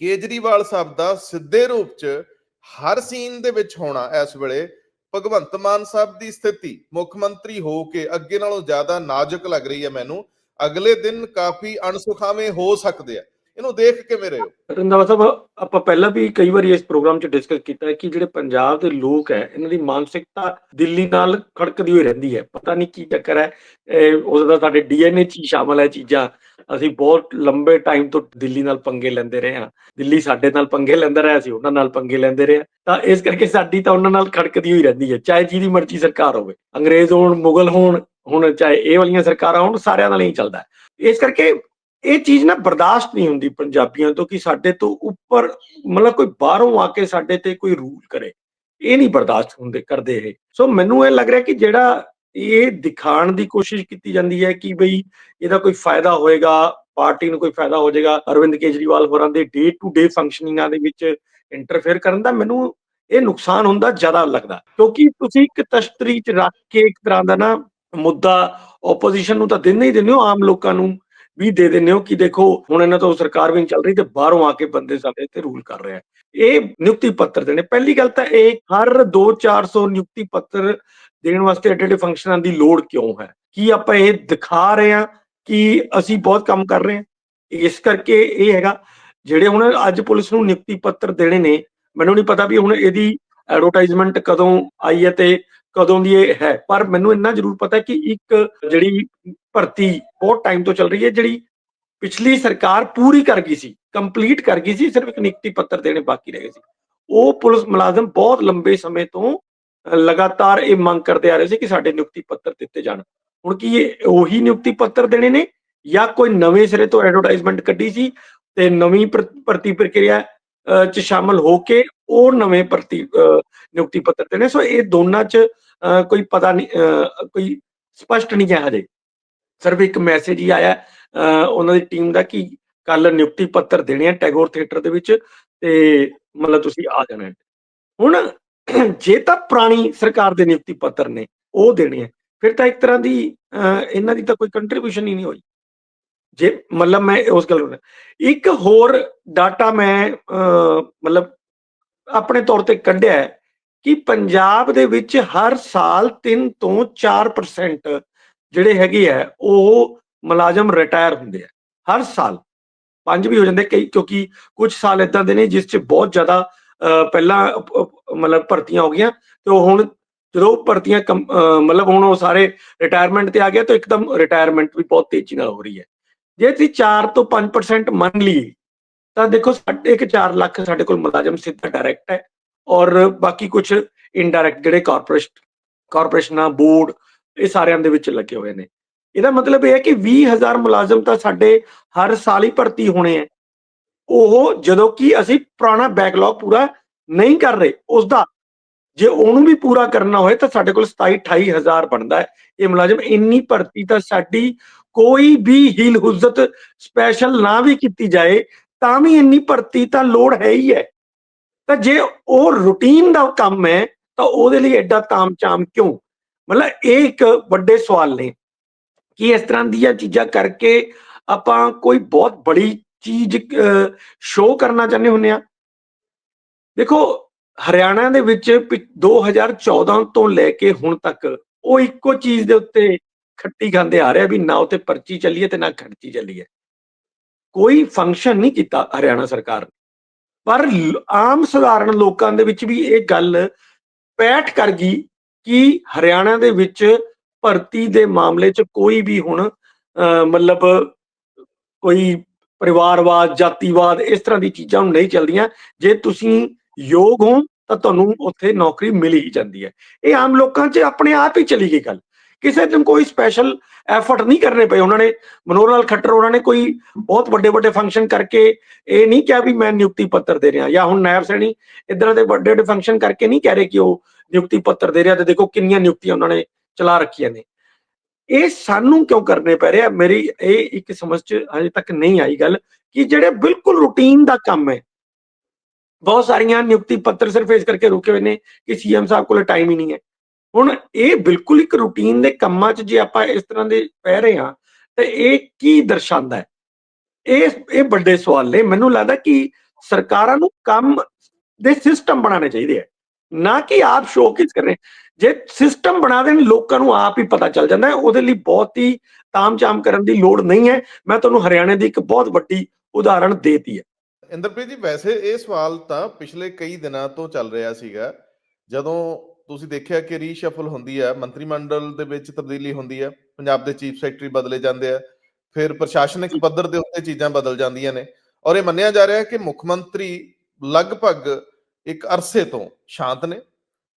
ਕੇਜਰੀਵਾਲ ਸਾਹਿਬ ਦਾ ਸਿੱਧੇ ਰੂਪ 'ਚ ਹਰ ਸੀਨ ਦੇ ਵਿੱਚ ਹੋਣਾ ਇਸ ਵੇਲੇ ਭਗਵੰਤ ਮਾਨ ਸਾਹਿਬ ਦੀ ਸਥਿਤੀ, ਮੁੱਖ ਮੰਤਰੀ ਹੋ ਕੇ ਅੱਗੇ ਨਾਲੋਂ ਜ਼ਿਆਦਾ ਨਾਜ਼ੁਕ ਲੱਗ ਰਹੀ ਹੈ ਮੈਨੂੰ। ਅਗਲੇ ਦਿਨ ਕਾਫੀ ਅਣਸੁਖਾਵੇਂ ਹੋ ਸਕਦੇ ਆ। ਇਹਨੂੰ ਦੇਖ ਕਿਵੇਂ ਰਹੇ ਹੋ ਰੰਦਾਵਾ ਸਾਹਿਬ, ਆਪਾਂ ਪਹਿਲਾਂ ਵੀ ਕਈ ਵਾਰੀ ਇਸ ਪ੍ਰੋਗਰਾਮ 'ਚ ਡਿਸਕਸ ਕੀਤਾ ਹੈ ਕਿ ਜਿਹੜੇ ਪੰਜਾਬ ਦੇ ਲੋਕ ਹੈ, ਇਹਨਾਂ ਦੀ ਮਾਨਸਿਕਤਾ ਦਿੱਲੀ ਨਾਲ ਖੜਕਦੀ ਹੋਈ ਰਹਿੰਦੀ ਹੈ। ਪਤਾ ਨਹੀਂ ਕੀ ਚੱਕਰ ਹੈ ਉਹਦਾ ਸਾਡੇ ਡੀਐਨਏ 'ਚ ਸ਼ਾਮਲ ਹੈ ਚੀਜ਼ਾਂ। ਅਸੀਂ ਬਹੁਤ ਲੰਬੇ ਟਾਈਮ ਤੋਂ ਦਿੱਲੀ ਨਾਲ ਪੰਗੇ ਲੈਂਦੇ ਰਹੇ ਹਾਂ। ਦਿੱਲੀ ਸਾਡੇ ਨਾਲ ਪੰਗੇ ਲੈਂਦਾ ਰਿਹਾ ਸੀ ਉਹਨਾਂ ਨਾਲ ਪੰਗੇ ਲੈਂਦੇ ਰਹੇ ਹਾਂ। ਤਾਂ ਇਸ ਕਰਕੇ ਸਾਡੀ ਤਾਂ ਉਹਨਾਂ ਨਾਲ ਖੜਕਦੀ ਹੋਈ ਰਹਿੰਦੀ ਹੈ, ਚਾਹੇ ਜਿਹਦੀ ਮਰਜ਼ੀ ਸਰਕਾਰ ਹੋਵੇ। ਅੰਗਰੇਜ਼ ਹੋਣ, ਮੁਗਲ ਹੋਣ, ਹੁਣ ਚਾਹੇ ਇਹ ਵਾਲੀਆਂ ਸਰਕਾਰਾਂ ਹੋਣ, ਸਾਰਿਆਂ ਨਾਲ ਹੀ ਚੱਲਦਾ ਇਸ ਕਰਕੇ ਇਹ ਚੀਜ਼ ਨਾ ਬਰਦਾਸ਼ਤ ਨਹੀਂ ਹੁੰਦੀ ਪੰਜਾਬੀਆਂ ਤੋਂ ਕਿ ਸਾਡੇ ਤੋਂ ਉੱਪਰ, ਮਤਲਬ ਕੋਈ ਬਾਹਰੋਂ ਆ ਕੇ ਸਾਡੇ ਤੇ ਕੋਈ ਰੂਲ ਕਰੇ। ਇਹ ਨਹੀਂ ਬਰਦਾਸ਼ਤ ਹੁੰਦੇ, ਕਰਦੇ ਇਹ। ਸੋ ਮੈਨੂੰ ਇਹ ਲੱਗ ਰਿਹਾ ਕਿ ਜਿਹੜਾ ਇਹ ਦਿਖਾਣ ਦੀ ਕੋਸ਼ਿਸ਼ ਕੀਤੀ ਜਾਂਦੀ ਹੈ ਕਿ ਬਈ ਇਹਦਾ ਕੋਈ ਫਾਇਦਾ ਹੋਏਗਾ, ਪਾਰਟੀ ਨੂੰ ਕੋਈ ਫਾਇਦਾ ਹੋ ਜਾਏਗਾ, ਅਰਵਿੰਦ ਕੇਜਰੀਵਾਲ ਹੋਰਾਂ ਦੇ ਡੇ ਟੂ ਡੇ ਫੰਕਸ਼ਨਿੰਗਾਂ ਦੇ ਵਿੱਚ ਇੰਟਰਫੇਅਰ ਕਰਨ ਦਾ ਮੈਨੂੰ ਇਹ ਨੁਕਸਾਨ ਹੁੰਦਾ ਜ਼ਿਆਦਾ ਲੱਗਦਾ। ਕਿਉਂਕਿ ਤੁਸੀਂ ਇੱਕ ਤਸ਼ਤਰੀ ਚ ਰੱਖ ਕੇ ਇੱਕ ਤਰ੍ਹਾਂ ਦਾ ਨਾ ਮੁੱਦਾ ਆਪੋਜੀਸ਼ਨ ਨੂੰ ਤਾਂ ਦਿੰਦੇ ਹੀ ਦਿੰਦੇ ਹੋ, ਆਮ ਲੋਕਾਂ ਨੂੰ। ਵੀ ਦੇ ਦਿੰਦੇ ਹੋ ਕਿ ਦੇਖੋ, ਹੁਣ ਇਹਨਾਂ ਤੋਂ ਸਰਕਾਰ ਵੀ ਨਹੀਂ ਚੱਲ ਰਹੀ ਤੇ ਬਾਹਰੋਂ ਆ ਕੇ ਬੰਦੇ ਸਾਡੇ ਤੇ ਰੂਲ ਕਰ ਰਿਹਾ ਇਹ ਨਿਯੁਕਤੀ ਪੱਤਰ ਦੇਣੇ। ਪਹਿਲੀ ਗੱਲ ਤਾਂ ਇਹ ਹਰ 2-400 ਨਿਯੁਕਤੀ ਪੱਤਰ ਦੇਣ ਵਾਸਤੇ ਐਡੇ ਐਡੇ ਫੰਕਸ਼ਨਾਂ ਦੀ ਲੋੜ ਕਿਉਂ ਹੈ? ਕੀ ਆਪਾਂ ਇਹ ਦਿਖਾ ਰਹੇ ਹਾਂ ਕਿ ਅਸੀਂ ਬਹੁਤ ਕੰਮ ਕਰ ਰਹੇ ਹਾਂ? ਇਸ ਕਰਕੇ ਇਹ ਹੈਗਾ, ਜਿਹੜੇ ਹੁਣ ਅੱਜ ਪੁਲਿਸ ਨੂੰ ਨਿਯੁਕਤੀ ਪੱਤਰ ਦੇਣੇ ਨੇ, ਮੈਨੂੰ ਨਹੀਂ ਪਤਾ ਵੀ ਹੁਣ ਇਹਦੀ ਐਡਵਰਟਾਈਜ਼ਮੈਂਟ ਕਦੋਂ ਆਈ ਹੈ ਤੇ ਕਦੋਂ ਦੀ ਇਹ ਹੈ? ਪਰ ਮੈਨੂੰ ਇੰਨਾ ਜ਼ਰੂਰ ਪਤਾ ਕਿ ਇੱਕ ਜਿਹੜੀ ਭਰਤੀ ਬਹੁਤ ਟਾਈਮ ਤੋਂ ਚੱਲ ਰਹੀ ਹੈ, ਜਿਹੜੀ ਪਿਛਲੀ ਸਰਕਾਰ ਪੂਰੀ ਕਰ ਗਈ ਸੀ ਕੰਪਲੀਟ ਕਰ ਗਈ ਸੀ, ਸਿਰਫ ਇੱਕ ਨਿਯੁਕਤੀ ਪੱਤਰ ਦੇਣੇ ਬਾਕੀ ਰਹਿ ਗਏ ਸੀ। ਉਹ ਪੁਲਿਸ ਮੁਲਾਜ਼ਮ ਬਹੁਤ ਲੰਬੇ ਸਮੇਂ ਤੋਂ ਲਗਾਤਾਰ ਇਹ ਮੰਗ ਕਰਦੇ ਆ ਰਹੇ ਸੀ ਕਿ ਸਾਡੇ ਨਿਯੁਕਤੀ ਪੱਤਰ ਦਿੱਤੇ ਜਾਣ। ਹੁਣ ਕੀ ਇਹ ਉਹੀ ਨਿਯੁਕਤੀ ਪੱਤਰ ਦੇਣੇ ਨੇ ਜਾਂ ਕੋਈ ਨਵੇਂ ਸਿਰੇ ਤੋਂ ਐਡਵਰਟਾਈਜ਼ਮੈਂਟ ਕੱਢੀ ਸੀ ਤੇ ਨਵੀਂ ਭਰਤੀ ਪ੍ਰਕਿਰਿਆ ਚ ਸ਼ਾਮਲ ਹੋ ਕੇ ਉਹ ਨਵੇਂ ਭਰਤੀ ਨਿਯੁਕਤੀ ਪੱਤਰ ਦੇਣੇ ਸੋ ਇਹ ਦੋਨਾਂ ਚ ਕੋਈ ਪਤਾ ਨਹੀਂ ਕੋਈ ਸਪਸ਼ਟ ਨਹੀਂ ਹੈ ਹਜੇ। ਸਿਰਫ ਇੱਕ ਮੈਸੇਜ ਹੀ ਆਇਆ ਉਹਨਾਂ ਦੀ ਟੀਮ ਦਾ ਕਿ ਕੱਲ ਨਿਯੁਕਤੀ ਪੱਤਰ ਦੇਣੇ ਆ ਟੈਗੋਰ ਥੀਏਟਰ ਦੇ ਵਿੱਚ ਤੇ ਮਤਲਬ ਤੁਸੀਂ ਆ ਜਾਣਾ ਹੁਣ ਜੇ ਤਾਂ ਪੁਰਾਣੀ ਸਰਕਾਰ ਦੇ ਨਿਯੁਕਤੀ ਪੱਤਰ ਨੇ ਉਹ ਦੇਣੇ ਆ ਫਿਰ ਤਾਂ ਇੱਕ ਤਰ੍ਹਾਂ ਦੀ ਅ, ਇਹਨਾਂ ਦੀ ਤਾਂ ਕੋਈ ਕੰਟਰੀਬਿਊਸ਼ਨ ਹੀ ਨਹੀਂ ਹੋਈ। ਜੇ ਮਤਲਬ ਮੈਂ ਉਸ ਗੱਲ ਨੂੰ ਇੱਕ ਹੋਰ ਡਾਟਾ ਮੈਂ ਅ, ਮਤਲਬ ਆਪਣੇ ਤੌਰ ਤੇ ਕੱਢਿਆ ਕਿ ਪੰਜਾਬ ਦੇ ਵਿੱਚ ਹਰ ਸਾਲ 3 ਤੋਂ 4% ਜਿਹੜੇ ਹੈਗੇ ਆ ਉਹ ਮੁਲਾਜ਼ਮ ਰਿਟਾਇਰ ਹੁੰਦੇ ਆ ਹਰ ਸਾਲ। ਪੰਜ ਵੀ ਹੋ ਜਾਂਦੇ ਕਈ ਕਿਉਂਕਿ ਕੁਝ ਸਾਲ ਇਦਾਂ ਦੇ ਨੇ ਜਿਸ 'ਚ ਬਹੁਤ ਜ਼ਿਆਦਾ ਅ, ਪਹਿਲਾਂ ਮਤਲਬ ਭਰਤੀਆਂ ਹੋ ਗਈਆਂ ਤੇ ਉਹ ਹੁਣ ਜਦੋਂ ਭਰਤੀਆਂ ਕੰ- ਮਤਲਬ ਹੁਣ ਉਹ ਸਾਰੇ ਰਿਟਾਇਰਮੈਂਟ ਤੇ ਆ ਗਿਆ ਤਾਂ ਇੱਕਦਮ ਰਿਟਾਇਰਮੈਂਟ ਵੀ ਬਹੁਤ ਤੇਜ਼ੀ ਨਾਲ ਹੋ ਰਹੀ ਹੈ। ਜੇ ਤੁਸੀਂ 4 ਤੋਂ 5% ਮੰਨ ਲਈਏ ਤਾਂ ਦੇਖੋ ਸਾਡੇ ਇੱਕ 4 ਲੱਖ ਸਾਡੇ ਕੋਲ ਮੁਲਾਜ਼ਮ ਸਿੱਧਾ ਡਾਇਰੈਕਟ ਹੈ। ਔਰ ਬਾਕੀ ਕੁਝ ਇਨਡਾਇਰੈਕਟ ਜਿਹੜੇ ਕਾਰਪੋਰੇਸ਼ਨ ਕਾਰਪੋਰੇਸ਼ਨਾਂ ਬੋਰਡ ਇਹ ਸਾਰਿਆਂ ਦੇ ਵਿੱਚ ਲੱਗੇ ਹੋਏ ਨੇ। ਇਹਦਾ ਮਤਲਬ ਇਹ ਹੈ ਕਿ 20000 ਮੁਲਾਜ਼ਮ ਤਾਂ ਸਾਡੇ ਹਰ ਸਾਲ ਹੀ ਭਰਤੀ ਹੋਣੇ ਆ ਉਹ ਜਦੋਂ ਕਿ ਅਸੀਂ ਪੁਰਾਣਾ ਬੈਕਲੌਗ ਪੂਰਾ ਨਹੀਂ ਕਰ ਰਹੇ ਉਸ ਦਾ ਜੇ ਉਹਨੂੰ ਵੀ ਪੂਰਾ ਕਰਨਾ ਹੋਏ ਤਾਂ ਸਾਡੇ ਕੋਲ 27 28000 ਬਣਦਾ ਹੈ। ਇਹ ਮੁਲਾਜ਼ਮ ਇੰਨੀ ਭਰਤੀ ਤਾਂ ਸਾਡੀ ਕੋਈ ਵੀ ਹੀਲ ਹੁਜ਼ਤ ਸਪੈਸ਼ਲ ਨਾ ਵੀ ਕੀਤੀ ਜਾਏ ਤਾਂ ਵੀ ਇੰਨੀ ਭਰਤੀ ਤਾਂ ਲੋੜ ਹੈ ਹੀ ਹੈ। ਤਾਂ ਜੇ ਉਹ ਰੂਟੀਨ ਦਾ ਕੰਮ ਹੈ, ਤਾਂ ਉਹਦੇ ਲਈ ਐਡਾ ਤਾਮਚਾਮ ਕਿਉਂ? ਮਤਲਬ ਇਹ ਇੱਕ ਵੱਡੇ ਸਵਾਲ ਨੇ ਕਿ ਇਸ ਤਰ੍ਹਾਂ ਦੀਆਂ ਚੀਜ਼ਾਂ ਕਰਕੇ ਆਪਾਂ ਕੋਈ ਬਹੁਤ ਬੜੀ ਚੀਜ਼ ਸ਼ੋਅ ਕਰਨਾ ਚਾਹੁੰਦੇ ਹੁੰਦੇ ਆ ਦੇਖੋ, ਹਰਿਆਣਾ ਦੇ ਵਿੱਚ ਪਿ- 2014 ਤੋਂ ਲੈ ਕੇ ਹੁਣ ਤੱਕ ਉਹ ਇੱਕੋ ਚੀਜ਼ ਦੇ ਉੱਤੇ ਖੱਟੀ ਖਾਂਦੇ ਆ ਰਿਹਾ ਵੀ ਨਾ ਉਤੇ ਪਰਚੀ ਚੱਲੀਏ ਤੇ ਨਾ ਖਰਚੀ ਚੱਲੀਏ ਕੋਈ ਫੰਕਸ਼ਨ ਨਹੀਂ ਕੀਤਾ ਹਰਿਆਣਾ ਸਰਕਾਰ ਨੇ। ਪਰ ਆਮ ਸਧਾਰਨ ਲੋਕਾਂ ਦੇ ਵਿੱਚ ਵੀ ਇਹ ਗੱਲ ਪੈਠ ਕਰ ਗਈ ਕਿ ਹਰਿਆਣਾ ਦੇ ਵਿੱਚ ਭਰਤੀ ਦੇ ਮਾਮਲੇ 'ਚ ਕੋਈ ਵੀ ਹੁਣ ਮਤਲਬ ਕੋਈ ਪਰਿਵਾਰਵਾਦ, ਜਾਤੀਵਾਦ ਇਸ ਤਰ੍ਹਾਂ ਦੀ ਚੀਜ਼ਾਂ ਹੁਣ ਨਹੀਂ ਚੱਲਦੀਆਂ। ਜੇ ਤੁਸੀਂ ਯੋਗ ਹੋ ਤਾਂ ਤੁਹਾਨੂੰ ਉੱਥੇ ਨੌਕਰੀ ਮਿਲ ਹੀ ਜਾਂਦੀ ਹੈ। ਇਹ ਆਮ ਲੋਕਾਂ 'ਚ ਆਪਣੇ ਆਪ ਹੀ ਚਲੀ ਗਈ ਗੱਲ। ਕਿਸੇ ਨੂੰ ਕੋਈ ਸਪੈਸ਼ਲ ਐਫਰਟ ਨਹੀਂ ਕਰਨੇ ਪਏ। ਉਹਨਾਂ ਨੇ ਮਨੋਹਰ ਲਾਲ ਖੱਟਰ, ਉਹਨਾਂ ਨੇ ਕੋਈ ਬਹੁਤ ਵੱਡੇ ਵੱਡੇ ਫੰਕਸ਼ਨ ਕਰਕੇ ਇਹ ਨਹੀਂ ਕਿਹਾ ਵੀ ਮੈਂ ਨਿਯੁਕਤੀ ਪੱਤਰ ਦੇ ਰਿਹਾ ਜਾਂ ਹੁਣ ਨਾਇਬ ਸੈਣੀ ਇਦਾਂ ਦੇ ਵੱਡੇ ਵੱਡੇ ਫੰਕਸ਼ਨ ਕਰਕੇ ਨਹੀਂ ਕਹਿ ਰਹੇ ਕਿ ਉਹ ਨਿਯੁਕਤੀ ਪੱਤਰ ਦੇ ਰਿਹਾ ਤੇ ਦੇਖੋ ਕਿੰਨੀਆਂ ਨਿਯੁਕਤੀਆਂ ਉਹਨਾਂ ਨੇ ਚਲਾ ਰੱਖੀਆਂ ਨੇ। ਇਹ ਸਾਨੂੰ ਕਿਉਂ ਕਰਨੇ ਪੈ ਰਿਹਾ ਮੇਰੀ ਇਹ ਇੱਕ ਸਮਝ ਚ ਹਜੇ ਤੱਕ ਨਹੀਂ ਆਈ ਗੱਲ ਕਿ ਜਿਹੜੇ ਬਿਲਕੁਲ ਰੂਟੀਨ ਦਾ ਕੰਮ ਹੈ, ਬਹੁਤ ਸਾਰੀਆਂ ਨਿਯੁਕਤੀ ਪੱਤਰ ਸਿਰਫ ਇਸ ਕਰਕੇ ਰੁਕੇ ਹੋਏ ਨੇ ਕਿ ਸੀਐਮ ਸਾਹਿਬ ਕੋਲ ਟਾਈਮ ਹੀ ਨਹੀਂ ਹੈ। ਹੁਣ ਇਹ ਬਿਲਕੁਲ ਇੱਕ ਰੂਟੀਨ ਦੇ ਕੰਮਾਂ 'ਚ ਜੇ ਆਪਾਂ ਇਸ ਤਰ੍ਹਾਂ ਦੇ ਪੈ ਰਹੇ ਹਾਂ, ਤੇ ਇਹ ਕੀ ਦਰਸਾਉਂਦਾ ਹੈ? ਇਹ ਇਹ ਵੱਡੇ ਸਵਾਲ ਨੇ। ਮੈਨੂੰ ਲੱਗਦਾ ਕਿ ਸਰਕਾਰਾਂ ਨੂੰ ਕੰਮ ਦੇ ਸਿਸਟਮ ਬਣਾਉਣੇ ਚਾਹੀਦੇ ਆ। ਨਾ ਕਿ ਆਪ ਸ਼ੋਕੇਸ ਕਰ ਰਹੇ ਜੇ ਸਿਸਟਮ ਬਣਾ ਦੇਣ, ਲੋਕਾਂ ਨੂੰ ਆਪ ਹੀ ਪਤਾ ਚੱਲ ਜਾਂਦਾ ਹੈ। ਉਹਦੇ ਲਈ ਬਹੁਤ ਹੀ ਤਾਮਝਾਮ ਕਰਨ ਦੀ ਲੋੜ ਨਹੀਂ ਹੈ। ਮੈਂ ਤੁਹਾਨੂੰ ਹਰਿਆਣੇ ਦੀ ਇੱਕ ਬਹੁਤ ਵੱਡੀ ਉਦਾਹਰਣ ਦੇਤੀ ਹੈ। ਇੰਦਰਪ੍ਰੀਤ ਜੀ, ਵੈਸੇ ਇਹ ਸਵਾਲ ਤਾਂ ਪਿਛਲੇ ਕਈ ਦਿਨਾਂ ਤੋਂ ਚੱਲ ਰਿਹਾ ਸੀਗਾ। ਜਦੋਂ ਤੁਸੀਂ ਦੇਖਿਆ ਕਿ ਰੀਸ਼ਫਲ ਹੁੰਦੀ ਹੈ ਮੰਤਰੀ ਮੰਡਲ ਦੇ ਵਿੱਚ ਤਬਦੀਲੀ ਹੁੰਦੀ ਹੈ ਪੰਜਾਬ ਦੇ ਚੀਫ ਸੈਕਟਰੀ ਬਦਲੇ ਜਾਂਦੇ ਆ ਫਿਰ ਪ੍ਰਸ਼ਾਸਨਿਕ ਪੱਧਰ ਦੇ ਉੱਤੇ ਚੀਜ਼ਾਂ ਬਦਲ ਜਾਂਦੀਆਂ ਨੇ ਔਰ ਇਹ ਮੰਨਿਆ ਜਾ ਰਿਹਾ ਹੈ ਕਿ ਮੁੱਖ ਮੰਤਰੀ ਲਗਭਗ ਇੱਕ ਅਰਸੇ ਤੋਂ ਸ਼ਾਂਤ ਨੇ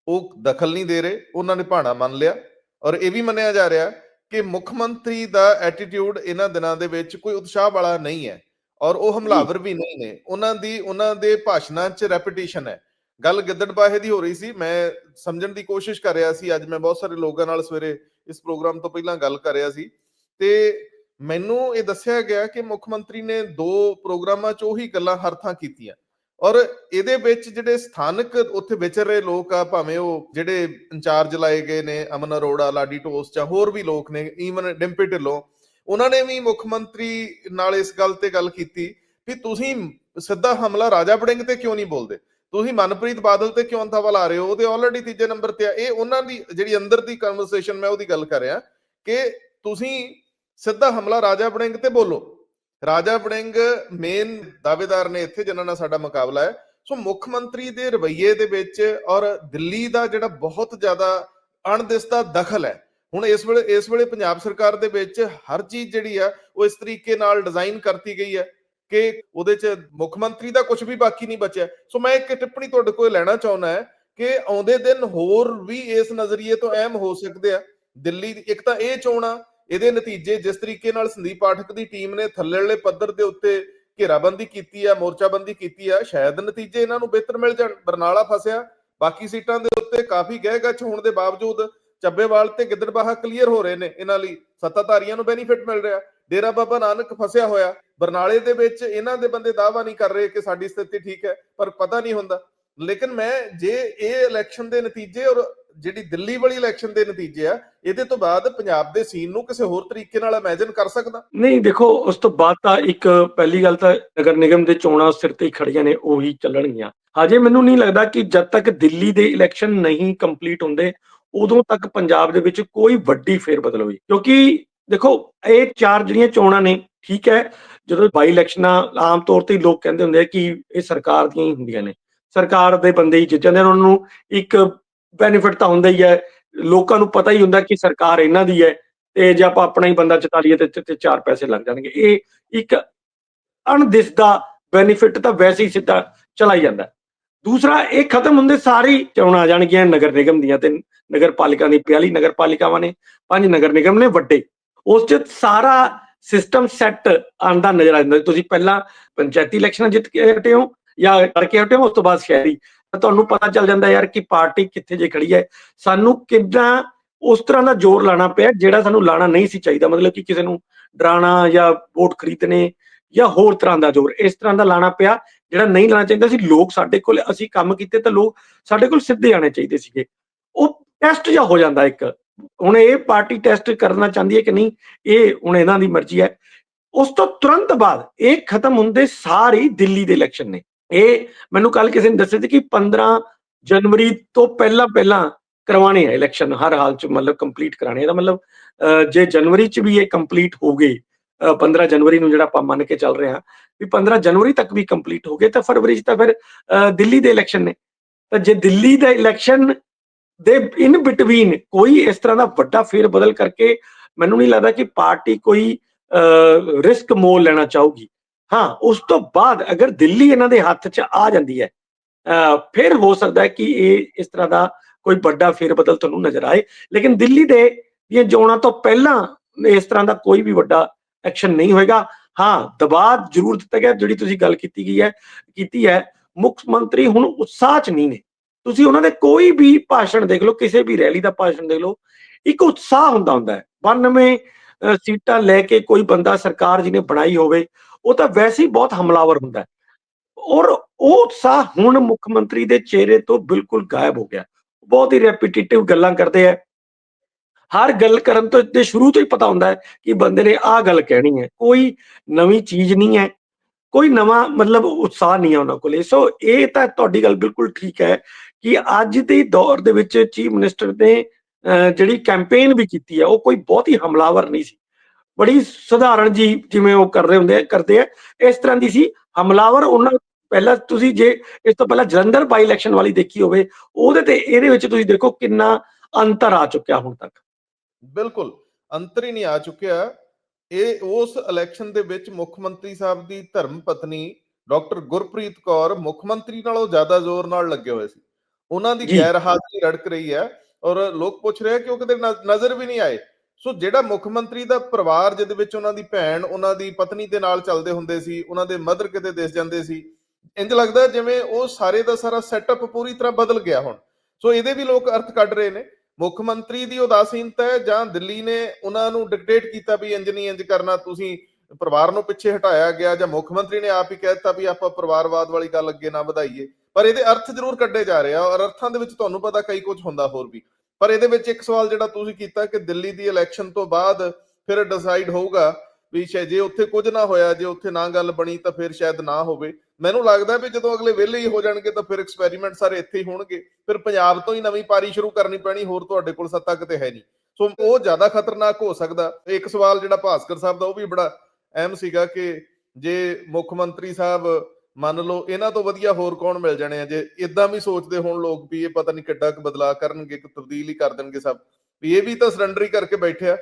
ਉਹ ਦਖਲ ਨਹੀਂ ਦੇ ਰਹੇ ਉਹਨਾਂ ਨੇ ਭਾਣਾ ਮੰਨ ਲਿਆ ਔਰ ਇਹ ਵੀ ਮੰਨਿਆ ਜਾ ਰਿਹਾ ਕਿ ਮੁੱਖ ਮੰਤਰੀ ਦਾ ਐਟੀਟਿਊਡ ਇਹਨਾਂ ਦਿਨਾਂ ਦੇ ਵਿੱਚ ਕੋਈ ਉਤਸ਼ਾਹ ਵਾਲਾ ਨਹੀਂ ਹੈ ਔਰ ਉਹ ਹਮਲਾਵਰ ਵੀ ਨਹੀਂ ਨੇ ਉਹਨਾਂ ਦੀ ਉਹਨਾਂ ਦੇ ਭਾਸ਼ਣਾਂ 'ਚ ਰੈਪੀਟੀਸ਼ਨ ਹੈ। ਗੱਲ ਗਿੱਦੜਬਾਹੇ ਦੀ ਹੋ ਰਹੀ ਸੀ। ਮੈਂ ਸਮਝਣ ਦੀ ਕੋਸ਼ਿਸ਼ ਕਰ ਰਿਹਾ ਸੀ। ਅੱਜ ਮੈਂ ਬਹੁਤ ਸਾਰੇ ਲੋਕਾਂ ਨਾਲ ਸਵੇਰੇ ਇਸ ਪ੍ਰੋਗਰਾਮ ਤੋਂ ਪਹਿਲਾਂ ਗੱਲ ਕਰ ਰਿਹਾ ਸੀ। ਤੇ ਮੈਨੂੰ ਇਹ ਦੱਸਿਆ ਗਿਆ ਕਿ ਮੁੱਖ ਮੰਤਰੀ ਨੇ ਦੋ ਪ੍ਰੋਗਰਾਮਾਂ 'ਚ ਉਹੀ ਗੱਲਾਂ ਹਰ ਥਾਂ ਕੀਤੀਆਂ। ਔਰ ਇਹਦੇ ਵਿੱਚ ਜਿਹੜੇ ਸਥਾਨਕ ਉੱਥੇ ਵਿਚਰ ਰਹੇ ਲੋਕ ਆ, ਭਾਵੇਂ ਉਹ ਜਿਹੜੇ ਇੰਚਾਰਜ ਲਾਏ ਗਏ ਨੇ, ਅਮਨ ਅਰੋੜਾ, ਲਾਡੀ ਟੋਸ ਜਾਂ ਹੋਰ ਵੀ ਲੋਕ ਨੇ ਈਵਨ ਡਿੰਪੀ ਢਿੱਲੋਂ, ਉਹਨਾਂ ਨੇ ਵੀ ਮੁੱਖ ਮੰਤਰੀ ਨਾਲ ਇਸ ਗੱਲ ਤੇ ਗੱਲ ਕੀਤੀ ਵੀ ਤੁਸੀਂ ਸਿੱਧਾ ਹਮਲਾ ਰਾਜਾ ਬੜਿੰਗ ਤੇ ਕਿਉਂ ਨਹੀਂ ਬੋਲਦੇ? ਤੁਸੀਂ ਮਨਪ੍ਰੀਤ ਬਾਦਲ ਤੇ ਕਿਉਂ ਅੰਥਾ ਲਾ ਰਹੇ ਹੋ? ਉਹਦੇ ਆਲਰੇਡੀ ਤੀਜੇ ਨੰਬਰ ਤੇ ਆ। ਇਹ ਉਹਨਾਂ ਦੀ ਜਿਹੜੀ ਅੰਦਰ ਦੀ ਕਨਵਰਸੇਸ਼ਨ ਮੈਂ ਉਹਦੀ ਗੱਲ ਕਰ ਰਿਹਾ ਕਿ ਤੁਸੀਂ ਸਿੱਧਾ ਹਮਲਾ ਰਾਜਾ ਵੜਿੰਗ ਤੇ ਬੋਲੋ। ਰਾਜਾ ਵੜਿੰਗ ਮੇਨ ਦਾਅਵੇਦਾਰ ਨੇ ਇੱਥੇ ਜਿਨ੍ਹਾਂ ਨਾਲ ਸਾਡਾ ਮੁਕਾਬਲਾ ਹੈ। ਸੋ ਮੁੱਖ ਮੰਤਰੀ ਦੇ ਰਵੱਈਏ ਦੇ ਵਿੱਚ ਔਰ ਦਿੱਲੀ ਦਾ ਜਿਹੜਾ ਬਹੁਤ ਜ਼ਿਆਦਾ ਅਣਦਿਸਦਾ ਦਖਲ ਹੈ। ਹੁਣ ਇਸ ਵੇਲੇ ਇਸ ਵੇਲੇ ਪੰਜਾਬ ਸਰਕਾਰ ਦੇ ਵਿੱਚ ਹਰ ਚੀਜ਼ ਜਿਹੜੀ ਆ, ਉਹ ਇਸ ਤਰੀਕੇ ਨਾਲ ਡਿਜ਼ਾਈਨ ਕਰਤੀ ਗਈ ਹੈ। ਕਿ ਉਹਦੇ 'ਚ ਮੁੱਖ ਮੰਤਰੀ ਦਾ ਕੁਝ ਵੀ ਬਾਕੀ ਨਹੀਂ ਬਚਿਆ। ਸੋ ਮੈਂ ਇੱਕ ਟਿੱਪਣੀ ਤੁਹਾਡੇ ਕੋਲ ਲੈਣਾ ਚਾਹੁੰਦਾ ਹੈ ਕਿ ਆਉਂਦੇ ਦਿਨ ਹੋਰ ਵੀ ਇਸ ਨਜ਼ਰੀਏ ਤੋਂ ਅਹਿਮ ਹੋ ਸਕਦੇ ਆ। ਦਿੱਲੀ ਇੱਕ ਤਾਂ ਇਹ ਚੋਣਾਂ ਇਹਦੇ ਨਤੀਜੇ ਜਿਸ ਤਰੀਕੇ ਨਾਲ ਸੰਦੀਪ ਪਾਠਕ ਦੀ ਟੀਮ ਨੇ ਥੱਲੇਲੇ ਪੱਧਰ ਦੇ ਉੱਤੇ ਘੇਰਾਬੰਦੀ ਕੀਤੀ ਆ, ਮੋਰਚਾਬੰਦੀ ਕੀਤੀ ਆ, ਸ਼ਾਇਦ ਨਤੀਜੇ ਇਹਨਾਂ ਨੂੰ ਬਿਹਤਰ ਮਿਲ ਜਾਣ। ਬਰਨਾਲਾ ਫਸਿਆ, ਬਾਕੀ ਸੀਟਾਂ ਦੇ ਉੱਤੇ ਕਾਫੀ ਗਹਿ ਹੋਣ ਦੇ ਬਾਵਜੂਦ ਚੱਬੇਵਾਲ ਤੇ ਗਿੱਦੜਬਾਹਾ ਕਲੀਅਰ ਹੋ ਰਹੇ ਨੇ। ਇਹਨਾਂ ਲਈ ਸੱਤਾਧਾਰੀਆਂ ਨੂੰ ਬੈਨੀਫਿਟ ਮਿਲ ਰਿਹਾ। ਡੇਰਾ ਬਾਬਾ ਨਾਨਕ ਫਸਿਆ ਹੋਇਆ, ਬਰਨਾਲੇ ਦੇ ਵਿੱਚ ਇਹਨਾਂ ਦੇ ਬੰਦੇ ਦਾਅਵਾ ਨਹੀਂ ਕਰ ਰਹੇ ਕਿ ਸਾਡੀ ਸਥਿਤੀ ਠੀਕ ਹੈ, ਪਰ ਪਤਾ ਨਹੀਂ ਹੁੰਦਾ। ਲੇਕਿਨ ਮੈਂ ਜੇ ਇਹ ਇਲੈਕਸ਼ਨ ਦੇ ਨਤੀਜੇ ਔਰ ਜਿਹੜੀ ਦਿੱਲੀ ਵਾਲੀ ਇਲੈਕਸ਼ਨ ਦੇ ਨਤੀਜੇ ਆ, ਇਹਦੇ ਤੋਂ ਬਾਅਦ ਪੰਜਾਬ ਦੇ ਸੀਨ ਨੂੰ ਕਿਸੇ ਹੋਰ ਤਰੀਕੇ ਨਾਲ ਇਮੇਜਿਨ ਕਰ ਸਕਦਾ। ਨਹੀਂ, ਦੇਖੋ, ਉਸ ਤੋਂ ਬਾਅਦ ਤਾਂ ਇੱਕ ਪਹਿਲੀ ਗੱਲ ਤਾਂ ਨਗਰ ਨਿਗਮ ਦੇ ਚੋਣਾਂ ਸਿਰ ਤੇ ਖੜੀਆਂ ਨੇ, ਉਹੀ ਚੱਲਣਗੀਆਂ। ਹਜੇ ਮੈਨੂੰ ਨਹੀਂ ਲੱਗਦਾ ਕਿ ਜਦ ਤੱਕ ਦਿੱਲੀ ਦੇ ਇਲੈਕਸ਼ਨ ਨਹੀਂ ਕੰਪਲੀਟ ਹੁੰਦੇ, ਉਦੋਂ ਤੱਕ ਪੰਜਾਬ ਦੇ ਵਿੱਚ ਕੋਈ ਵੱਡੀ ਫੇਰ ਬਦਲ ਹੋਈ। ਕਿਉਂਕਿ ਦੇਖੋ, ਇਹ ਚਾਰ ਜਿਹੜੀਆਂ ਚੋਣਾਂ ਨੇ, ਠੀਕ ਹੈ, ਜਦੋਂ ਬਾਈ ਇਲੈਕਸ਼ਨਾਂ ਆਮ ਤੌਰ ਤੇ ਲੋਕ ਕਹਿੰਦੇ ਹੁੰਦੇ ਆ ਕਿ ਇਹ ਸਰਕਾਰ ਦੀਆਂ ਹੀ ਹੁੰਦੀਆਂ ਨੇ। ਸਰਕਾਰ ਦੇ ਬੰਦੇ ਹੀ ਜਿੱਤ ਜਾਂਦੇ ਨੇ, ਉਹਨਾਂ ਨੂੰ ਇੱਕ ਬੈਨੀਫਿਟ ਤਾਂ ਹੁੰਦਾ ਹੀ ਹੈ। ਲੋਕਾਂ ਨੂੰ ਪਤਾ ਹੀ ਹੁੰਦਾ ਕਿ ਸਰਕਾਰ ਇਹਨਾਂ ਦੀ ਹੈ ਤੇ ਜੇ ਆਪਾਂ ਆਪਣਾ ਹੀ ਬੰਦਾ ਚਤਾ ਲਈਏ ਤੇ ਚਾਰ ਪੈਸੇ ਲੱਗ ਜਾਣਗੇ। ਇਹ ਇੱਕ ਅਣਦਿਸਦਾ ਬੈਨੀਫਿਟ ਤਾਂ ਵੈਸੇ ਹੀ ਸਿੱਧਾ ਚਲਾ ਹੀ ਜਾਂਦਾ। ਦੂਸਰਾ, ਇਹ ਖਤਮ ਹੁੰਦੇ ਸਾਰੀ ਚੋਣਾਂ ਆ ਜਾਣਗੀਆਂ ਨਗਰ ਨਿਗਮ ਦੀਆਂ ਤੇ ਨਗਰ ਪਾਲਿਕਾ ਦੀ 42 ਨਗਰ ਪਾਲਿਕਾਵਾਂ ਨੇ, ਪੰਜ ਨਗਰ ਨਿਗਮ ਨੇ ਵੱਡੇ। ਉਸ 'ਚ ਸਾਰਾ ਸਿਸਟਮ ਸੈੱਟ ਆਂਦਾ ਨਜ਼ਰ ਆ ਜਾਂਦਾ। ਤੁਸੀਂ ਪਹਿਲਾਂ ਪੰਚਾਇਤੀ ਇਲੈਕਸ਼ਨ ਜਿੱਤ ਕੇ ਹਟੇ ਹੋ ਜਾਂ ਕਰਕੇ ਹਟੇ ਹੋ, ਉਸ ਤੋਂ ਬਾਅਦ ਸ਼ਹਿਰੀ। ਤੁਹਾਨੂੰ ਪਤਾ ਚੱਲ ਜਾਂਦਾ ਯਾਰ ਕਿ ਪਾਰਟੀ ਕਿੱਥੇ ਜੇ ਖੜੀ ਹੈ। ਸਾਨੂੰ ਕਿੱਦਾਂ ਉਸ ਤਰ੍ਹਾਂ ਦਾ ਜ਼ੋਰ ਲਾਣਾ ਪਿਆ ਜਿਹੜਾ ਸਾਨੂੰ ਲਾਣਾ ਨਹੀਂ ਸੀ ਚਾਹੀਦਾ। ਮਤਲਬ ਕਿ ਕਿਸੇ ਨੂੰ ਡਰਾਣਾ ਜਾਂ ਵੋਟ ਖਰੀਦਣੇ ਜਾਂ ਹੋਰ ਤਰ੍ਹਾਂ ਦਾ ਜ਼ੋਰ। ਇਸ ਤਰ੍ਹਾਂ ਦਾ ਲਾਣਾ ਪਿਆ ਜਿਹੜਾ ਨਹੀਂ ਲਾਣਾ ਚਾਹੀਦਾ ਸੀ। ਲੋਕ ਸਾਡੇ ਕੋਲ, ਅਸੀਂ ਕੰਮ ਕੀਤੇ ਤਾਂ ਲੋਕ ਸਾਡੇ ਕੋਲ ਸਿੱਧੇ ਆਣੇ ਚਾਹੀਦੇ ਸੀਗੇ। ਉਹ ਟੈਸਟ ਜਿਹਾ ਹੋ ਜਾਂਦਾ ਇੱਕ। ਹੁਣ ਇਹ ਪਾਰਟੀ ਟੈਸਟ ਕਰਨਾ ਚਾਹੁੰਦੀ ਹੈ ਕਿ ਨਹੀਂ ਇਹ ਹੁਣ ਇਹਨਾਂ ਦੀ ਮਰਜ਼ੀ ਹੈ। ਉਸ ਤੋਂ ਤੁਰੰਤ ਬਾਅਦ ਇਹ ਖਤਮ ਹੁੰਦੇ ਸਾਰੀ ਦਿੱਲੀ ਦੇ ਇਲੈਕਸ਼ਨ ਨੇ। ਇਹ ਮੈਨੂੰ ਕੱਲ ਕਿਸੇ ਨੇ ਦੱਸਿਆ ਸੀ ਕਿ 15 ਜਨਵਰੀ ਤੋਂ ਪਹਿਲਾਂ ਪਹਿਲਾਂ ਕਰਵਾਣੇ ਆ ਇਲੈਕਸ਼ਨ ਹਰ ਹਾਲ ਚ ਮਤਲਬ ਕੰਪਲੀਟ ਕਰਾਣੇ ਇਹਦਾ ਮਤਲਬ ਅਹ, ਜੇ ਜਨਵਰੀ ਚ ਵੀ ਇਹ ਕੰਪਲੀਟ ਹੋ ਗਏ ਅਹ, 15 ਜਨਵਰੀ ਨੂੰ ਜਿਹੜਾ ਆਪਾਂ ਮੰਨ ਕੇ ਚੱਲ ਰਹੇ ਹਾਂ ਵੀ 15 ਜਨਵਰੀ ਤੱਕ ਵੀ ਕੰਪਲੀਟ ਹੋ ਗਏ ਤਾਂ ਫਰਵਰੀ ਚ ਤਾਂ ਫਿਰ ਅਹ, ਦਿੱਲੀ ਦੇ ਇਲੈਕਸ਼ਨ ਨੇ। ਤਾਂ ਜੇ ਦਿੱਲੀ ਦਾ ਇਲੈਕਸ਼ਨ ਦੇ ਇਨ ਬਿਟਵੀਨ ਕੋਈ ਇਸ ਤਰ੍ਹਾਂ ਦਾ ਵੱਡਾ ਫੇਰ ਬਦਲ ਕਰਕੇ ਮੈਨੂੰ ਨਹੀਂ ਲੱਗਦਾ ਕਿ ਪਾਰਟੀ ਕੋਈ ਰਿਸਕ ਮੋਲ ਲੈਣਾ ਚਾਹੂਗੀ। ਹਾਂ ਉਸ ਤੋਂ ਬਾਅਦ ਅਗਰ ਦਿੱਲੀ ਇਹਨਾਂ ਦੇ ਹੱਥ 'ਚ ਆ ਜਾਂਦੀ ਹੈ ਅਹ, ਫਿਰ ਹੋ ਸਕਦਾ ਹੈ ਕਿ ਇਹ ਇਸ ਤਰ੍ਹਾਂ ਦਾ ਕੋਈ ਵੱਡਾ ਫੇਰ ਬਦਲ ਤੁਹਾਨੂੰ ਨਜ਼ਰ ਆਏ। ਲੇਕਿਨ ਦਿੱਲੀ ਦੇ ਦੀਆਂ ਚੋਣਾਂ ਤੋਂ ਪਹਿਲਾਂ ਇਸ ਤਰ੍ਹਾਂ ਦਾ ਕੋਈ ਵੀ ਵੱਡਾ ਐਕਸ਼ਨ ਨਹੀਂ ਹੋਏਗਾ। ਹਾਂ ਦਬਾਅ ਜ਼ਰੂਰ ਦਿੱਤਾ ਗਿਆ ਜਿਹੜੀ ਤੁਸੀਂ ਗੱਲ ਕੀਤੀ ਗਈ ਹੈ ਕੀਤੀ ਹੈ। ਮੁੱਖ ਮੰਤਰੀ ਹੁਣ ਉਤਸ਼ਾਹ 'ਚ ਨਹੀਂ ਨੇ। ਤੁਸੀਂ ਉਹਨਾਂ ਦੇ ਕੋਈ ਵੀ ਭਾਸ਼ਣ ਦੇਖ ਲਓ, ਕਿਸੇ ਵੀ ਰੈਲੀ ਦਾ ਭਾਸ਼ਣ ਦੇਖ ਲਓ, ਇੱਕ ਉਤਸ਼ਾਹ ਹੁੰਦਾ ਹੁੰਦਾ ਹੈ। 92 ਸੀਟਾਂ ਲੈ ਕੇ ਕੋਈ ਬੰਦਾ ਸਰਕਾਰ ਜਿਹਨੇ ਬਣਾਈ ਹੋਵੇ, ਉਹ ਤਾਂ ਵੈਸੇ ਹੀ ਬਹੁਤ ਹਮਲਾਵਰ ਹੁੰਦਾ ਹੈ। ਔਰ ਉਹ ਉਤਸ਼ਾਹ ਹੁਣ ਮੁੱਖ ਮੰਤਰੀ ਦੇ ਚਿਹਰੇ ਤੋਂ ਬਿਲਕੁਲ ਗਾਇਬ ਹੋ ਗਿਆ। ਬਹੁਤ ਹੀ ਰੈਪੀਟੀਟਿਵ ਗੱਲਾਂ ਕਰਦੇ ਆ ਹਰ ਗੱਲ ਕਰਨ ਤੋਂ ਤੇ ਸ਼ੁਰੂ ਤੋਂ ਹੀ ਪਤਾ ਹੁੰਦਾ ਹੈ ਕਿ ਬੰਦੇ ਨੇ ਆਹ ਗੱਲ ਕਹਿਣੀ ਹੈ। ਕੋਈ ਨਵੀਂ ਚੀਜ਼ ਨਹੀਂ ਹੈ। ਕੋਈ ਨਵਾਂ ਮਤਲਬ ਉਤਸ਼ਾਹ ਨਹੀਂ ਹੈ ਉਹਨਾਂ ਕੋਲੇ। ਸੋ ਇਹ ਤਾਂ ਤੁਹਾਡੀ ਗੱਲ ਬਿਲਕੁਲ ਠੀਕ ਹੈ ਕਿ ਅੱਜ ਦੇ ਦੌਰ ਦੇ ਵਿੱਚ ਚੀਫ ਮਿਨਿਸਟਰ ਨੇ ਅਹ, ਜਿਹੜੀ ਕੈਂਪੇਨ ਵੀ ਕੀਤੀ ਹੈ ਉਹ ਕੋਈ ਬਹੁਤ ਹੀ ਹਮਲਾਵਰ ਨਹੀਂ ਸੀ। ਬੜੀ ਸਧਾਰਨ ਜੀ ਜਿਵੇਂ ਉਹ ਕਰ ਰਹੇ ਹੁੰਦੇ ਆ ਕਰਦੇ ਆ ਇਸ ਤਰ੍ਹਾਂ ਦੀ ਸੀ। ਹਮਲਾਵਰ ਉਹਨਾਂ ਪਹਿਲਾਂ ਤੁਸੀਂ ਜੇ ਇਸ ਤੋਂ ਪਹਿਲਾਂ ਜਲੰਧਰ ਬਾਈ ਇਲੈਕਸ਼ਨ ਵਾਲੀ ਦੇਖੀ ਹੋਵੇ ਉਹਦੇ ਤੇ ਇਹਦੇ ਵਿੱਚ ਤੁਸੀਂ ਦੇਖੋ ਕਿੰਨਾ ਅੰਤਰ ਆ ਚੁੱਕਿਆ ਹੁਣ ਤੱਕ। ਬਿਲਕੁਲ ਅੰਤਰ ਹੀ ਨਹੀਂ ਆ ਚੁੱਕਿਆ। ਇਹ ਉਸ ਇਲੈਕਸ਼ਨ ਦੇ ਵਿੱਚ ਮੁੱਖ ਮੰਤਰੀ ਸਾਹਿਬ ਦੀ ਧਰਮ ਪਤਨੀ ਡਾਕਟਰ ਗੁਰਪ੍ਰੀਤ ਕੌਰ ਮੁੱਖ ਮੰਤਰੀ ਨਾਲੋਂ ਜ਼ਿਆਦਾ ਜ਼ੋਰ ਨਾਲ ਲੱਗੇ ਹੋਏ ਸੀ। ਉਹਨਾਂ ਦੀ। ਗੈਰ ਹਾਜ਼ਰੀ ਰੜਕ ਰਹੀ ਹੈ ਔਰ ਲੋਕ ਪੁੱਛ ਰਹੇ ਕਿ ਉਹ ਕਿਤੇ ਨ- ਨਜ਼ਰ ਵੀ ਨਹੀਂ ਆਏ। ਸੋ ਜਿਹੜਾ ਮੁੱਖ ਮੰਤਰੀ ਦਾ ਪਰਿਵਾਰ ਜਿਹਦੇ ਵਿੱਚ ਉਹਨਾਂ ਦੀ ਭੈਣ ਉਹਨਾਂ ਦੀ ਪਤਨੀ ਦੇ ਨਾਲ ਚੱਲਦੇ ਹੁੰਦੇ ਸੀ ਉਹਨਾਂ ਦੇ ਮਦਰ ਕਿਤੇ ਦਿਸ ਜਾਂਦੇ ਸੀ ਇੰਜ ਲੱਗਦਾ ਜਿਵੇਂ ਉਹ ਸਾਰੇ ਦਾ ਸਾਰਾ ਸੈਟਅਪ ਪੂਰੀ ਤਰ੍ਹਾਂ ਬਦਲ ਗਿਆ ਹੁਣ। ਸੋ ਇਹਦੇ ਵੀ ਲੋਕ ਅਰਥ ਕੱਢ ਰਹੇ ਨੇ। ਮੁੱਖ ਮੰਤਰੀ ਦੀ ਉਦਾਸੀਨਤਾ ਹੈ ਜਾਂ ਦਿੱਲੀ ਨੇ ਉਹਨਾਂ ਨੂੰ ਡਿਕਟੇਟ ਕੀਤਾ ਵੀ ਇੰਜ ਨਹੀਂ ਇੰਜ ਕਰਨਾ ਤੁਸੀਂ ਪਰਿਵਾਰ ਨੂੰ ਪਿੱਛੇ ਹਟਾਇਆ ਗਿਆ ਜਾਂ ਮੁੱਖ ਮੰਤਰੀ ਨੇ ਆਪ ਹੀ ਕਹਿ ਦਿੱਤਾ ਵੀ ਆਪਾਂ ਪਰਿਵਾਰਵਾਦ ਵਾਲੀ ਗੱਲ ਅੱਗੇ ਨਾ ਵਧਾਈਏ। ਪਰ ਇਹਦੇ ਅਰਥ ਜ਼ਰੂਰ ਕੱਢੇ ਜਾ ਰਹੇ ਆ ਔਰ ਅਰਥਾਂ ਦੇ ਵਿੱਚ ਤੁਹਾਨੂੰ ਪਤਾ ਕਈ ਕੁਝ ਹੁੰਦਾ ਹੋਰ ਵੀ। ਪਰ ਇਹਦੇ ਵਿੱਚ ਇੱਕ ਸਵਾਲ ਜਿਹੜਾ ਤੁਸੀਂ ਕੀਤਾ ਕਿ ਦਿੱਲੀ ਦੀ ਇਲੈਕਸ਼ਨ ਤੋਂ ਬਾਅਦ ਫਿਰ ਡਿਸਾਈਡ ਹੋਊਗਾ ਵੀ ਸ਼ਾਇਦ ਜੇ ਉੱਥੇ ਕੁਝ ਨਾ ਹੋਇਆ, ਜੇ ਉੱਥੇ ਨਾ ਗੱਲ ਬਣੀ ਤਾਂ ਫਿਰ ਸ਼ਾਇਦ ਨਾ ਹੋਵੇ। ਮੈਨੂੰ ਲੱਗਦਾ ਵੀ ਜਦੋਂ ਅਗਲੇ ਵਿਹਲੇ ਹੀ ਹੋ ਜਾਣਗੇ ਤਾਂ ਫਿਰ ਐਕਸਪੈਰੀਮੈਂਟ ਸਾਰੇ ਇੱਥੇ ਹੀ ਹੋਣਗੇ। ਫਿਰ ਪੰਜਾਬ ਤੋਂ ਹੀ ਨਵੀਂ ਪਾਰੀ ਸ਼ੁਰੂ ਕਰਨੀ ਪੈਣੀ, ਹੋਰ ਤੁਹਾਡੇ ਕੋਲ ਸੱਤਾ ਕਿਤੇ ਹੈ ਨਹੀਂ। ਸੋ ਉਹ ਜ਼ਿਆਦਾ ਖਤਰਨਾਕ ਹੋ ਸਕਦਾ। ਇੱਕ ਸਵਾਲ ਜਿਹੜਾ ਭਾਸਕਰ ਸਾਹਿਬ ਦਾ ਉਹ ਵੀ ਬੜਾ ਅਹਿਮ ਸੀਗਾ ਕਿ ਜੇ ਮੁੱਖ ਮੰਤਰੀ ਸਾਹਿਬ ਮੰਨ ਲਓ, ਇਹਨਾਂ ਤੋਂ ਵਧੀਆ ਹੋਰ ਕੌਣ ਮਿਲ ਜਾਣੇ ਆ? ਜੇ ਇਦਾਂ ਵੀ ਸੋਚਦੇ ਹੋਣ ਲੋਕ ਵੀ ਇਹ ਪਤਾ ਨਹੀਂ ਕਿੱਡਾ ਕੁ ਬਦਲਾਅ ਕਰਨਗੇ ਕਿ ਤਬਦੀਲ ਕਰ ਦੇਣਗੇ ਸਭ। ਵੀ ਇਹ ਵੀ ਤਾਂ ਸਰੈਂਡਰ ਹੀ ਕਰਕੇ ਬੈਠਿਆ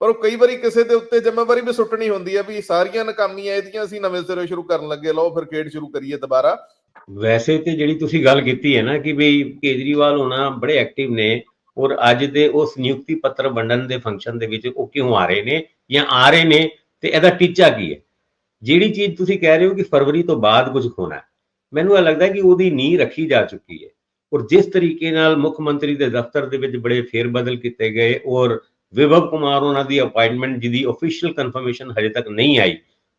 ਪਰ ਉਹ ਕਈ ਵਾਰੀ ਕਿਸੇ ਦੇ ਉੱਤੇ ਜ਼ਿੰਮੇਵਾਰੀ ਵੀ ਸੁੱਟਣੀ ਹੁੰਦੀ ਹੈ ਵੀ ਸਾਰੀਆਂ ਨਾਕਾਮੀਆਂ ਇਹਦੀਆਂ ਅਸੀਂ ਨਵੇਂ ਸਿਰੇ ਸ਼ੁਰੂ ਕਰਨ ਲੱਗੇ ਲਓ, ਫਿਰ ਖੇਡ ਸ਼ੁਰੂ ਕਰੀਏ ਦੁਬਾਰਾ। ਵੈਸੇ ਤੇ ਜਿਹੜੀ ਤੁਸੀਂ ਗੱਲ ਕੀਤੀ ਹੈ ਨਾ ਕਿ ਵੀ ਕੇਜਰੀਵਾਲ ਹੋਣਾ ਬੜੇ ਐਕਟਿਵ ਨੇ ਔਰ ਅੱਜ ਦੇ ਉਸ ਨਿਯੁਕਤੀ ਪੱਤਰ ਵੰਡਣ ਦੇ ਫੰਕਸ਼ਨ ਦੇ ਵਿੱਚ ਉਹ ਕਿਉਂ ਆ ਰਹੇ ਨੇ ਜਾਂ ਆ ਰਹੇ ਨੇ ਤੇ ਇਹਦਾ ਟੀਚਾ ਕੀ ਹੈ? ਜਿਹੜੀ ਚੀਜ਼ ਤੁਸੀਂ ਕਹਿ ਰਹੇ ਹੋ ਕਿ ਫਰਵਰੀ ਤੋਂ ਬਾਅਦ ਕੁਝ ਹੋਣਾ ਮੈਨੂੰ ਇਹ ਲੱਗਦਾ ਕਿ ਉਹਦੀ ਨੀਂਹ ਰੱਖੀ ਜਾ ਚੁੱਕੀ ਹੈ। ਔਰ ਜਿਸ ਤਰੀਕੇ ਨਾਲ ਮੁੱਖ ਮੰਤਰੀ ਦੇ ਦਫ਼ਤਰ ਦੇ ਵਿੱਚ ਬੜੇ ਫੇਰ ਬਦਲ ਕੀਤੇ ਗਏ ਔਰ ਵਿਭਵ ਕੁਮਾਰ ਉਹਨਾਂ ਦੀ ਅਪਾਇੰਟਮੈਂਟ ਜਿਹਦੀ ਅਫੀਸ਼ੀਅਲ ਕਨਫਰਮੇਸ਼ਨ ਹਜੇ ਤੱਕ ਨਹੀਂ ਆਈ,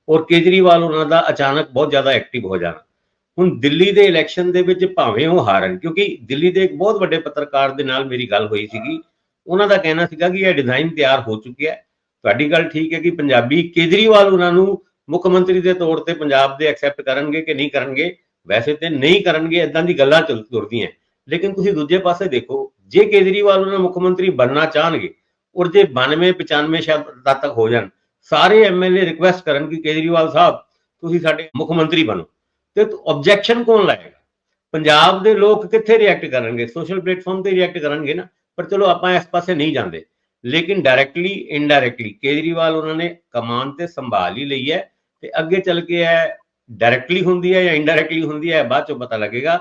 ਔਰ ਕੇਜਰੀਵਾਲ ਉਹਨਾਂ ਦਾ ਅਚਾਨਕ ਬਹੁਤ ਜ਼ਿਆਦਾ ਐਕਟਿਵ ਹੋ ਜਾਣਾ। ਹੁਣ ਦਿੱਲੀ ਦੇ ਇਲੈਕਸ਼ਨ ਦੇ ਵਿੱਚ ਭਾਵੇਂ ਉਹ ਹਾਰਨ, ਕਿਉਂਕਿ ਦਿੱਲੀ ਦੇ ਇੱਕ ਬਹੁਤ ਵੱਡੇ ਪੱਤਰਕਾਰ ਦੇ ਨਾਲ ਮੇਰੀ ਗੱਲ ਹੋਈ ਸੀਗੀ, ਉਹਨਾਂ ਦਾ ਕਹਿਣਾ ਸੀਗਾ ਕਿ ਇਹ ਡਿਜ਼ਾਈਨ ਤਿਆਰ ਹੋ ਚੁੱਕਿਆ ਹੈ। ਤੁਹਾਡੀ ਗੱਲ ਠੀਕ ਹੈ ਕਿ ਪੰਜਾਬੀ ਕੇਜਰੀਵਾਲ ਉਹਨਾਂ ਨੂੰ ਮੁੱਖ ਮੰਤਰੀ ਦੇ ਤੌਰ ਤੇ ਪੰਜਾਬ ਦੇ ਐਕਸੈਪਟ ਕਰਨਗੇ ਕਿ ਨਹੀਂ ਕਰਨਗੇ, ਵੈਸੇ ਤੇ ਨਹੀਂ ਕਰਨਗੇ ਇਦਾਂ ਦੀ ਗੱਲਾਂ ਚੱਲ ਤੁਰਦੀਆਂ ਲੇਕਿਨ ਤੁਸੀਂ ਦੂਜੇ ਪਾਸੇ ਦੇਖੋ, ਜੇ ਕੇਜਰੀਵਾਲ ਉਹਨਾਂ ਮੁੱਖ ਮੰਤਰੀ ਬਣਨਾ ਚਾਹਣਗੇ, ਔਰ ਜੇ 92 95 ਸ਼ਾਇਦ ਤੱਕ ਹੋ ਜਾਣ, ਸਾਰੇ ਐਮਐਲਏ ਰਿਕੁਐਸਟ ਕਰਨ ਕਿ ਕੇਜਰੀਵਾਲ ਸਾਹਿਬ, ਤੁਸੀਂ ਸਾਡੇ ਮੁੱਖ ਮੰਤਰੀ ਬਣੋ। ਤੇ ਆਬਜੈਕਸ਼ਨ ਕੌਣ ਲਾਏਗਾ? ਪੰਜਾਬ ਦੇ ਲੋਕ ਕਿੱਥੇ ਰਿਐਕਟ ਕਰਨਗੇ? ਸੋਸ਼ਲ ਪਲੇਟਫਾਰਮ ਤੇ ਰਿਐਕਟ ਕਰਨਗੇ ਨਾ, ਪਰ ਚਲੋ ਆਪਾਂ ਇਸ ਪਾਸੇ ਨਹੀਂ ਜਾਂਦੇ। ਲੇਕਿਨ ਡਾਇਰੈਕਟਲੀ ਇਨਡਾਇਰੈਕਟਲੀ ਕੇਜਰੀਵਾਲ ਉਹਨਾਂ ਨੇ ਕਮਾਨ ਤੇ ਸੰਭਾਲ ਹੀ ਲਈ ਹੈ। ਤੇ ਅੱਗੇ ਚੱਲ ਕੇ ਇਹ ਡਾਇਰੈਕਟਲੀ ਹੁੰਦੀ ਹੈ ਜਾਂ ਇਨਡਾਇਰੈਕਟਲੀ ਹੁੰਦੀ ਹੈ ਬਾਅਦ ਚੋਂ ਪਤਾ ਲੱਗੇਗਾ।